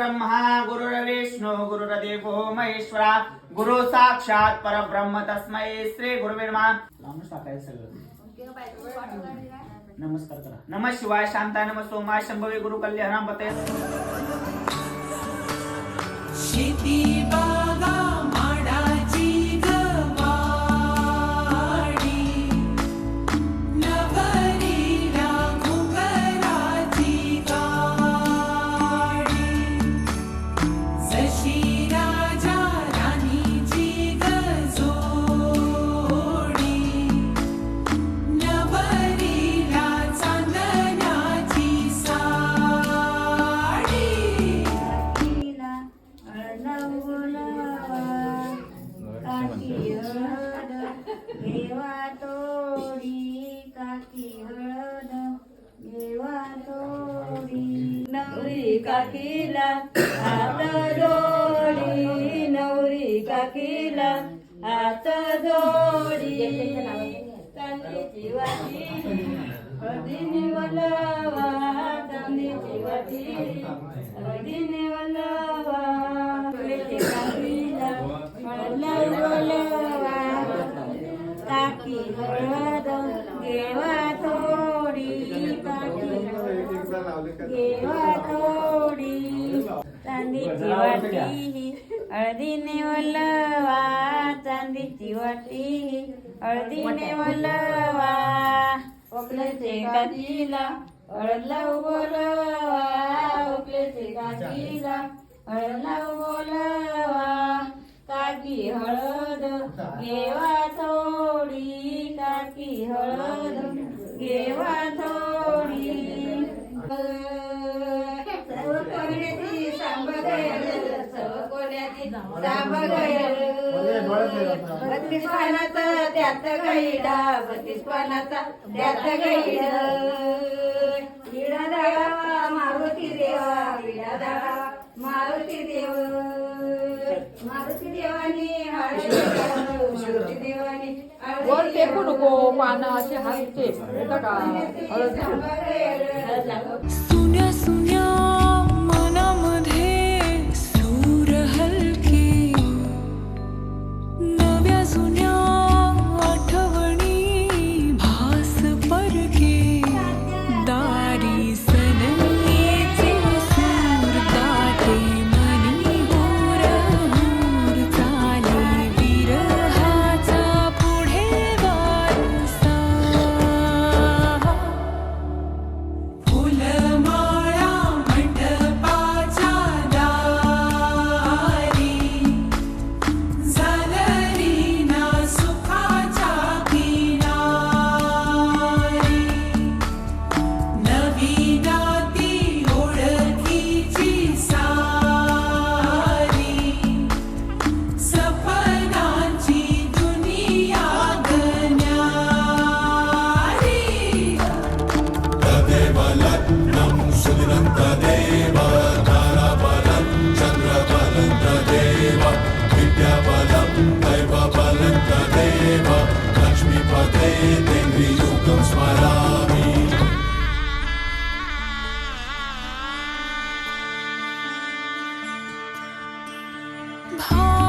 ब्रह्मा गुरुर्विष्णू गुरुर्देवो महेश्वरा। गुरु साक्षात परब्रह्म तस्मै श्री गुरुविर्मा नमः। टाकायचं सगळं. नमस्कार करा. नम शिवाय शांता नम सोमा शंभवी गुरु कल्याण पते नवरी काकीला हात जोडी नवरी काकीला हात जोडी. चांदीची वाटी हळदीने वलावा चांदीची वाटी हळदीने वलावा. थोडी चांदीची वाटी. हळदीने वलवा चांदीची वाटी. हळदीने वलवा ओकलेचे काकीला हळद लावू बोलवा ओकलेचे काकीला हळद बोलवा काकी हळद. घेवा थोडी काकी हळद. घेवा बत्तीस पानाचा त्यात गैडा. बत्तीस पानाचा त्यात गैड. विडा मारुती देवा. विडा दाडा मारुती देव. मारुती देवानी मारुती देवानी वर टेकू नको पानं असे हसते येतं का es unión. home.